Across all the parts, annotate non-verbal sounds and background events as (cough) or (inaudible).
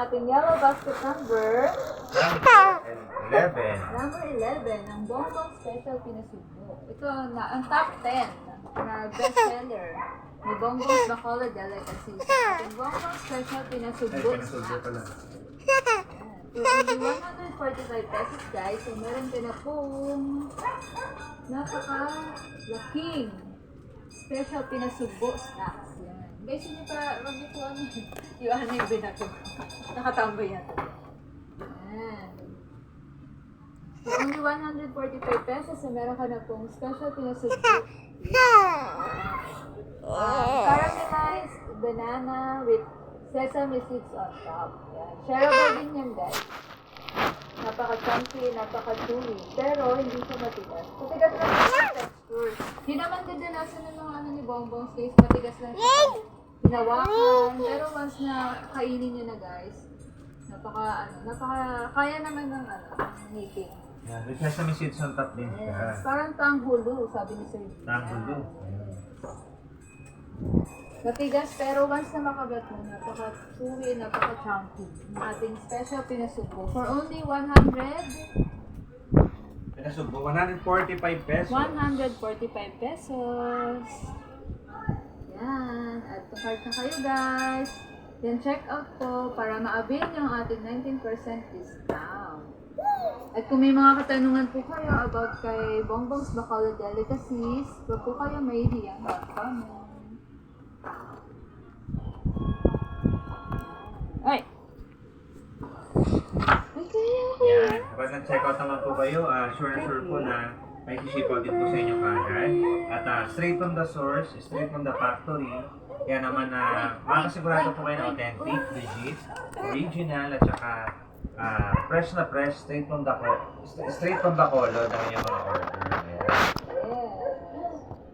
ating yellow basket number Eleven. Number 11, ang Bongbong Special Pinasugbo. Ito na ang top 10 na bestseller ni Bongbong's Bacolod Delicacy. Ang Bongbong Special Pinasugbo. Ay, pinasugbo pala. Ayan. So, only 145 pesos guys. So, meron ka na pong napaka-laking special pinasugbo snacks. Yan. Guys, hindi pa, wag po ano, (laughs) yung ano yung binato. Nakatambay yan. Yan. So, only 145 pesos na meron ka na pong special pinasugbo. Um, (laughs) caramelized banana with sesame seeds on top. Yan. Shareable din yan, guys. Napaka-chunky, napaka-chewy. Pero, hindi siya matigas. Matigas lang. Hindi naman kadalasan ng mga ano ni Bongbong's case, matigas lang siya. pag Hinawakan. Pero once na kainin niyo na, guys, napaka, ano, napaka, kaya naman ng, ano, ng ngipin. Yan. With sesame seeds on top din Yes. siya. Parang tanghulu, sabi ni Sir. Tanghulu. Yan. Matigas, pero once na makagat mo, napaka-chewy, napaka-chunky. Ang ating special pinasubo. For only 100, Pinasugbo. 145 pesos. 145 pesos. Yan. Add to cart na kayo, guys. Then check out po para ma-avail yung ating 19% discount. At kung may mga katanungan po kayo about kay Bongbong's Bacolod Delicacies, huwag po kayo may hiyang mag-comment. Ay! Yan. Kapag nag-check out naman po kayo, ah, sure na sure po na may sisip out din po sa inyo kagad. At ah, straight from the source, straight from the factory. Kaya naman na makasigurado po kayo na authentic, legit, original, at saka ah, fresh na fresh, straight from the straight from the color ng inyong mga order.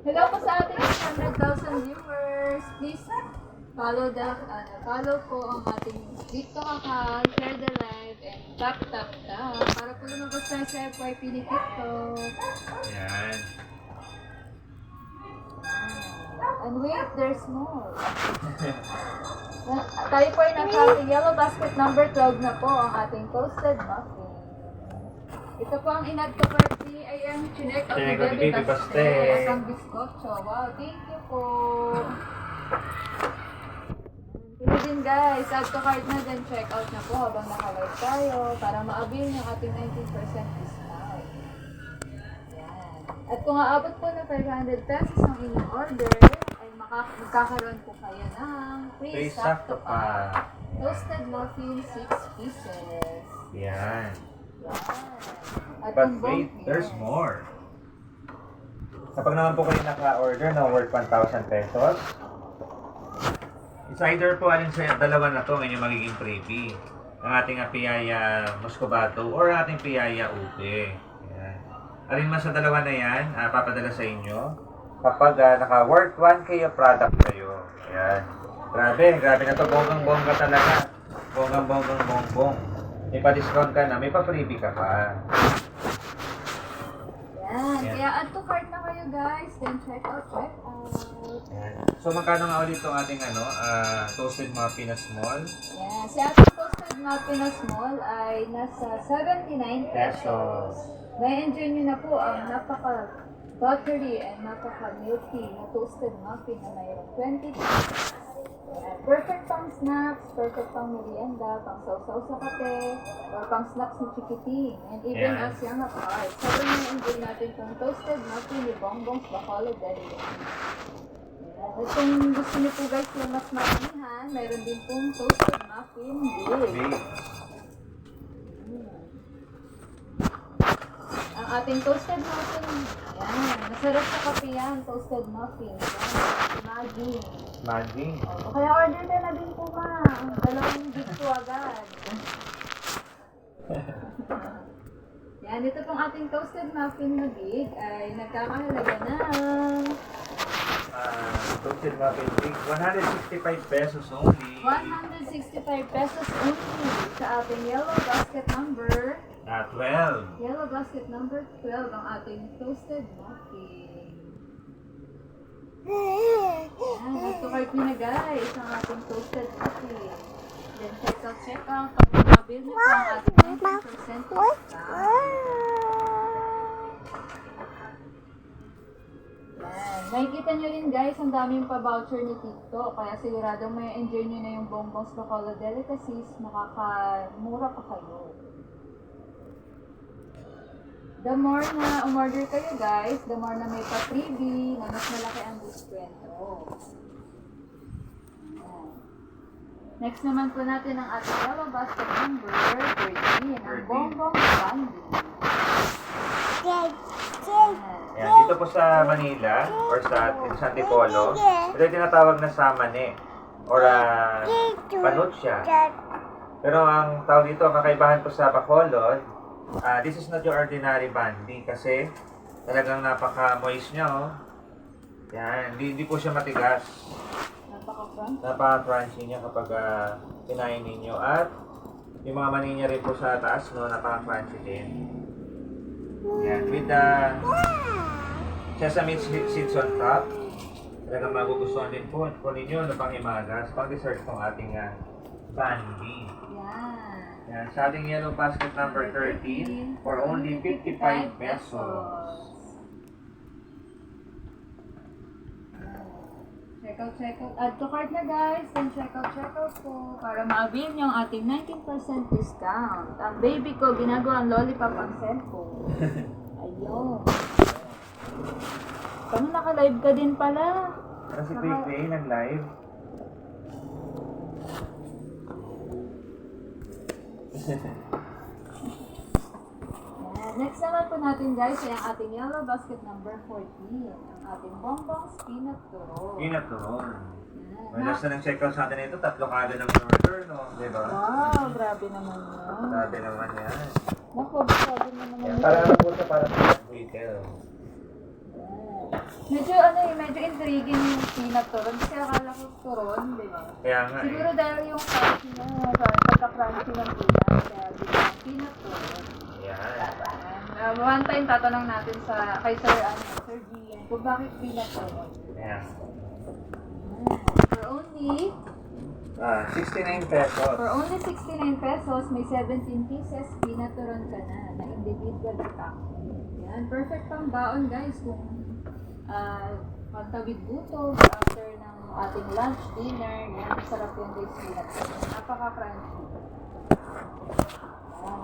Hello po sa ating 100,000 viewers. Please follow the ano, follow po ang ating Dito Kakal, share the tap tap tap para po lumabas tayo sa FYP ni TikTok. Ayan. And wait, there's more. (laughs) Tayo po ay nasa yellow basket number 12 na po ang ating toasted muffin. Ito po ang inad ko party ay ang chinek of Chinek the baby pastel. at ang biskotso. Wow, thank you po. Pili din guys, add to cart na din, check out na po habang nakalive tayo para ma-avail yung ating 19% discount. Yan. At kung aabot po na 500 pesos ang inyong order, ay maka- magkakaroon po kayo ng free Free stock to stock to pack. pack. Toasted muffin, 6 pieces. Yan. Yan. At But yung wait, bong- there's more. Kapag naman po kayo naka-order na worth 1,000 pesos, it's either po alin sa dalawa na to ang inyong magiging freebie. Ang ating piyaya Muscovato or ating piyaya Ube. Ayan. Alin man sa dalawa na yan, ah, papadala sa inyo kapag ah, naka-worth 1K yung product kayo. Ayan. Grabe, grabe na to. Bonggang-bongga talaga. Bonggang-bonggang bongbong. May pa-discount ka na, may pa-freebie ka pa. Yan. Kaya add to cart na kayo guys. Then check out, check out. Ayan. So magkano nga ulit itong ating ano, ah, toasted muffin na small? Yan. Si ating toasted muffin na small ay nasa 79 pesos. Na-enjoy nyo na po ang napaka buttery and napaka milky na toasted muffin na mayroong 20 pieces. Yan. Perfect pang snacks, perfect pang merienda, pang sausaw sa kape, or pang snacks ni Chikiting, and even Yan. as young at heart. Sobrang na-enjoy natin itong toasted muffin ni Bongbong's Bacolod Delicacy. At kung gusto niyo po guys yung mas maramihan, meron din pong toasted muffin. Okay. Ang ating toasted muffin, yan, masarap sa kape yan, toasted muffin. Yan, imagine. Maging. O, kaya order ka na din po ma. Dalawang big po agad. (laughs) yan, ito pong ating toasted muffin na big ay nagkakahalaga ng Ah, toasted muffin big. 165 pesos only. 165 pesos only sa ating yellow basket number Ah, 12. Yellow basket number 12 ang ating toasted muffin. Yan, nagtukart nyo na guys ang ating toasted muffin. Then check out, check out. Pag mabil niyo po ang ating 19% discount. Nakikita nyo rin guys, ang daming pa-voucher ni TikTok. Kaya siguradong may enjoy nyo na yung bongbong Bacolod Delicacies. Makakamura pa kayo. The more na umorder kayo guys, the more na may pa-freebie, na mas malaki ang diskwento. Next naman po natin ang ating yellow basket number 13, ang 13. bongbong candy. Yan. Yan, dito po sa Manila or sa sa Antipolo, ito yung tinatawag na samane or uh, panutsya. Pero ang tawag dito, kakaibahan po sa Bacolod, ah, this is not your ordinary bandi kasi talagang napaka-moist niya, oh. Yan, hindi, hindi po siya matigas. Napaka-front. Napaka-crunchy niya kapag uh, kinain ninyo. At yung mga mani niya rin po sa taas, no, napaka-crunchy din. Yan, with the sesame se- seeds on top. Talagang magugustuhan din po po ninyo na pang imagas, pang dessert tong ating uh, candy. Yan. Yan, sa ating yellow basket number 13 for only 55 pesos. Check out, check out. Add to cart na guys. Then check out, check out po. Para ma-avail ang ating 19% discount. Ang baby ko, ginagawa ang lollipop ang cellphone. (laughs) Ayun. Paano naka-live ka din pala? Ano si Cray Cray nag-live? Yan. (laughs) Next naman po natin guys ay ang ating yellow basket number 14. Ang ating bonbons peanut turon. Peanut turon. Yan. May last na nag-check out sa atin ito, tatlo kada ng order, no? Di ba? Wow, grabe naman yan. Sabi naman yan. Naku, grabe naman Yan, yan. para lang po siya para sa retail. Medyo ano eh, medyo intriguing yung peanut turon. Kasi akala ko turon, di ba? Kaya nga eh. Siguro dahil yung crunchy niya, pagka-crunchy ng peanut, kaya biglang peanut turon. Yan. Uh, one time tatanong natin sa kay Sir ano, Sir Gian, kung bakit peanut turon. Yan. For only Ah, 69 pesos. For only 69 pesos, may 17 pieces, pinaturon ka na, na individual pack. Yan, perfect pang baon guys kung uh, pantawid gutom after ng ating lunch, dinner, yan, sarap yung guys peanut. Napaka-crunchy.